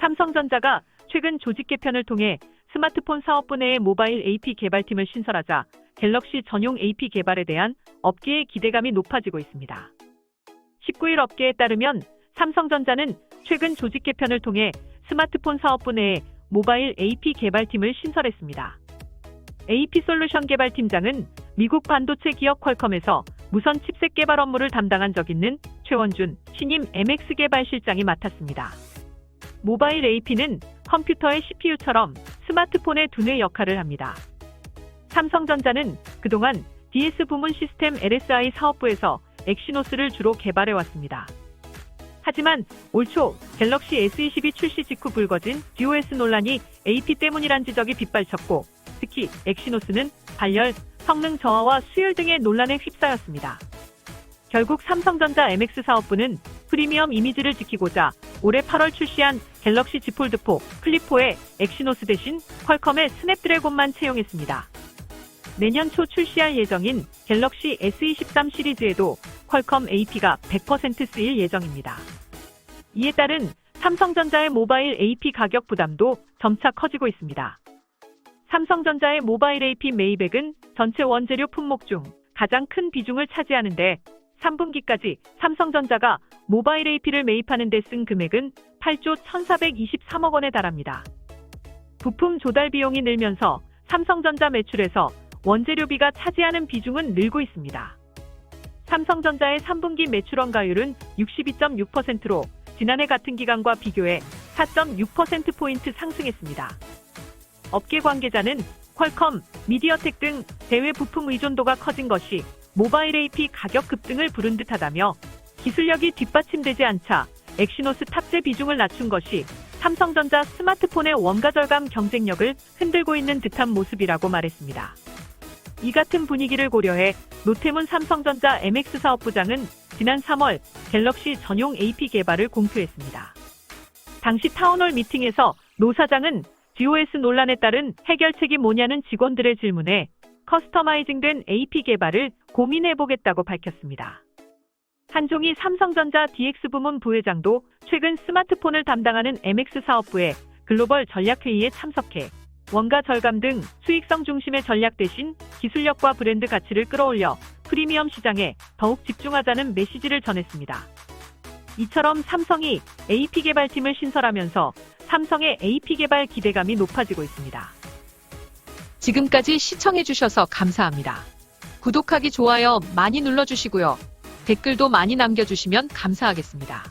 삼성전자가 최근 조직 개편을 통해 스마트폰 사업부 내에 모바일 AP 개발팀을 신설하자 갤럭시 전용 AP 개발에 대한 업계의 기대감이 높아지고 있습니다. 19일 업계에 따르면 삼성전자는 최근 조직 개편을 통해 스마트폰 사업부 내에 모바일 AP 개발팀을 신설했습니다. AP 솔루션 개발팀장은 미국 반도체 기업 퀄컴에서 무선 칩셋 개발 업무를 담당한 적 있는 최원준 신임 MX 개발 실장이 맡았습니다. 모바일 AP는 컴퓨터의 CPU처럼 스마트폰의 두뇌 역할을 합니다. 삼성전자는 그동안 DS 부문 시스템 LSI 사업부에서 엑시노스를 주로 개발해 왔습니다. 하지만 올 초 갤럭시 S22 출시 직후 불거진 듀오S 논란이 AP 때문이란 지적이 빗발쳤고 특히 엑시노스는 발열, 성능 저하와 수율 등의 논란에 휩싸였습니다. 결국 삼성전자 MX 사업부는 프리미엄 이미지를 지키고자 올해 8월 출시한 갤럭시 Z 폴드 4 플립4에 엑시노스 대신 퀄컴의 스냅드래곤만 채용했습니다. 내년 초 출시할 예정인 갤럭시 S23 시리즈에도 퀄컴 AP가 100% 쓰일 예정입니다. 이에 따른 삼성전자의 모바일 AP 가격 부담도 점차 커지고 있습니다. 삼성전자의 모바일 AP 메이백은 전체 원재료 품목 중 가장 큰 비중을 차지하는데 3분기까지 삼성전자가 모바일 AP를 매입하는 데 쓴 금액은 8조 1,423억 원에 달합니다. 부품 조달 비용이 늘면서 삼성전자 매출에서 원재료비가 차지하는 비중은 늘고 있습니다. 삼성전자의 3분기 매출 원가율은 62.6%로 지난해 같은 기간과 비교해 4.6%포인트 상승했습니다. 업계 관계자는 퀄컴, 미디어텍 등 대외 부품 의존도가 커진 것이 모바일 AP 가격 급등을 부른 듯하다며 기술력이 뒷받침되지 않자 엑시노스 탑재 비중을 낮춘 것이 삼성전자 스마트폰의 원가 절감 경쟁력을 흔들고 있는 듯한 모습이라고 말했습니다. 이 같은 분위기를 고려해 노태문 삼성전자 MX 사업부장은 지난 3월 갤럭시 전용 AP 개발을 공표했습니다. 당시 타운홀 미팅에서 노 사장은 GOS 논란에 따른 해결책이 뭐냐는 직원들의 질문에 커스터마이징된 AP 개발을 고민해보겠다고 밝혔습니다. 한종희 삼성전자 DX 부문 부회장도 최근 스마트폰을 담당하는 MX 사업부의 글로벌 전략회의에 참석해 원가 절감 등 수익성 중심의 전략 대신 기술력과 브랜드 가치를 끌어올려 프리미엄 시장에 더욱 집중하자는 메시지를 전했습니다. 이처럼 삼성이 AP 개발팀을 신설하면서 삼성의 AP 개발 기대감이 높아지고 있습니다. 지금까지 시청해주셔서 감사합니다. 구독하기, 좋아요 많이 눌러주시고요. 댓글도 많이 남겨주시면 감사하겠습니다.